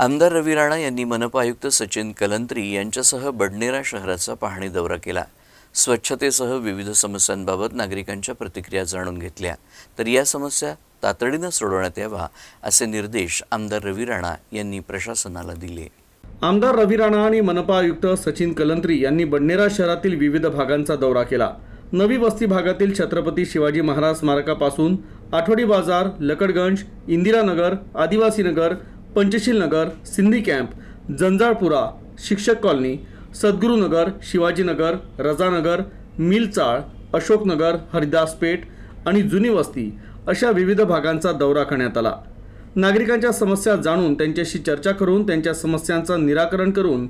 आमदार रवी राणा यांनी मनपा आयुक्त सचिन कलंत्री यांच्यासह बडनेरा शहराचा पाहणी दौरा केला. स्वच्छतेसह विविध समस्यांबाबत नागरिकांच्या प्रतिक्रिया जाणून घेतल्या. तर या समस्या तातडीनं सोडवण्यात यावा असे निर्देश आमदार रवी राणा यांनी प्रशासनाला दिले. आमदार रवी राणा आणि मनपा आयुक्त सचिन कलंत्री यांनी बडनेरा शहरातील विविध भागांचा दौरा केला. नवी वस्ती भागातील छत्रपती शिवाजी महाराज स्मारकापासून आठवडी बाजार लकडगंज इंदिरानगर आदिवासी नगर पंचशील नगर सिंधी कॅम्प जंजाळपुरा शिक्षक कॉलनी सद्गुरुनगर शिवाजीनगर रजानगर मिलचाळ अशोकनगर हरिदास पेठ आणि जुनी वस्ती अशा विविध भागांचा दौरा करण्यात आला. नागरिकांच्या समस्या जाणून त्यांच्याशी चर्चा करून त्यांच्या समस्यांचं निराकरण करून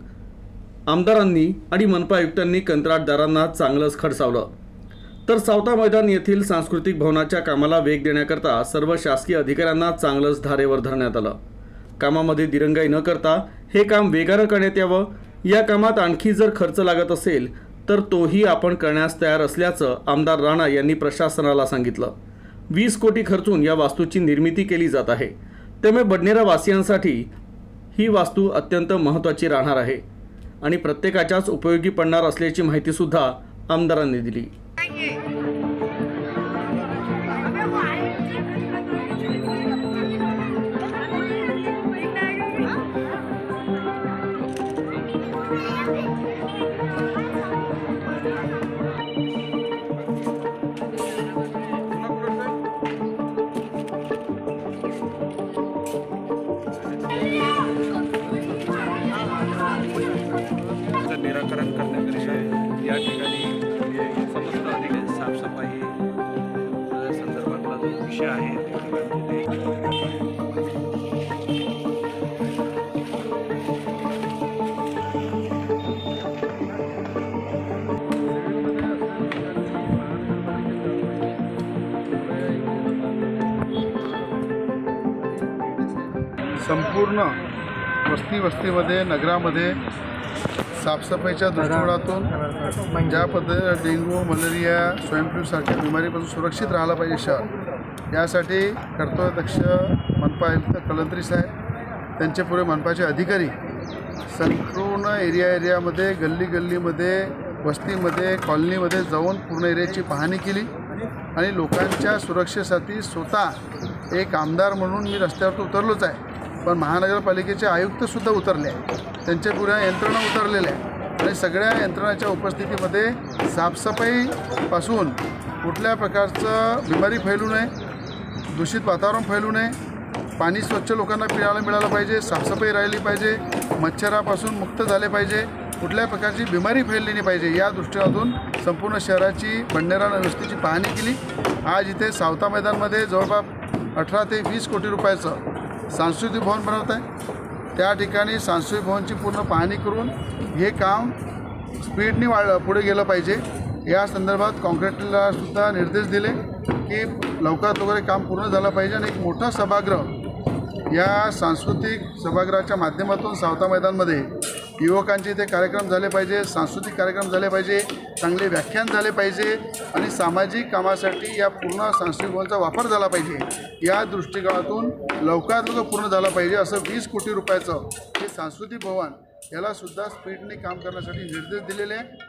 आमदारांनी आणि मनपा आयुक्तांनी कंत्राटदारांना चांगलंच खडसावलं. तर सावता मैदान येथील सांस्कृतिक भवनाच्या कामाला वेग देण्याकरता सर्व शासकीय अधिकाऱ्यांना चांगलंच धारेवर धरण्यात आलं. कामामध्ये दिरंगाई न करता हे काम वेगानं करण्यात यावं. या कामात आणखी जर खर्च लागत असेल तर तोही आपण करण्यास तयार असल्याचं आमदार राणा यांनी प्रशासनाला सांगितलं. वीस कोटी खर्चून या वास्तूची निर्मिती केली जात आहे. त्यामुळे बडनेरा वासियांसाठी ही वास्तू अत्यंत महत्त्वाची राहणार आहे. आणि प्रत्येकाच्याच उपयोगी पडणार असल्याची माहितीसुद्धा आमदारांनी दिली. त्याचं निराकरण करण्याकरिता या ठिकाणी म्हणजे समस्त अधिक साफसफाई संदर्भातला जो विषय आहे संपूर्ण वस्ती वस्तीमध्ये नगरामध्ये साफसफाईच्या दृष्टिकोनातून ज्या पद्धतीने डेंग्यू मलेरिया स्वाईन सारख्या बिमारीपासून सुरक्षित राहायला पाहिजे शहर यासाठी कर्तव्यदक्ष मनपा आयुक्त कलंत्री साहेब त्यांचे पुढे मनपाचे अधिकारी संपूर्ण एरिया एरियामध्ये गल्ली गल्लीमध्ये वस्तीमध्ये कॉलनीमध्ये जाऊन पूर्ण एरियाची पाहणी केली आणि लोकांच्या सुरक्षेसाठी स्वतः एक आमदार म्हणून मी रस्त्यावर उतरलोच आहे. पण महानगरपालिकेचे आयुक्तसुद्धा उतरले आहेत. त्यांच्या पुऱ्या यंत्रणा उतरलेल्या आहेत. आणि सगळ्या यंत्रणाच्या उपस्थितीमध्ये साफसफाईपासून कुठल्या प्रकारचं बिमारी फैलू नये दूषित वातावरण फैलू नये पाणी स्वच्छ लोकांना पिण्याला मिळालं पाहिजे साफसफाई राहिली पाहिजे मच्छरापासून मुक्त झाले पाहिजे कुठल्या प्रकारची बिमारी फैलली नाही पाहिजे या दृष्टीनातून संपूर्ण शहराची बंडेरा रस्तीची पाहणी केली. आज इथे सावता मैदानमध्ये जवळपास अठरा ते वीस कोटी रुपयाचं सांस्कृतिक भवन बनवत आहे. त्या ठिकाणी सांस्कृतिक भवनची पूर्ण पाहणी करून हे काम स्पीडने वाढ पुढे गेलं पाहिजे. या संदर्भात कॉन्क्रीटला सुद्धा निर्देश दिले की लवकरात लवकर काम पूर्ण झालं पाहिजे आणि एक मोठा सभागृह या सांस्कृतिक सभागृहाच्या माध्यमातून सावता मैदानमध्ये युवकांचे ते कार्यक्रम झाले पाहिजे सांस्कृतिक कार्यक्रम झाले पाहिजे चांगले व्याख्यान झाले पाहिजे आणि सामाजिक कामासाठी या पूर्ण सांस्कृतिक भवनचा वापर झाला पाहिजे. या दृष्टिकोनातून लवकरात लवकर पूर्ण झाला पाहिजे असं वीस कोटी रुपयाचं हे सांस्कृतिक भवन यालासुद्धा स्पीडने काम करण्यासाठी निर्देश दिलेले आहे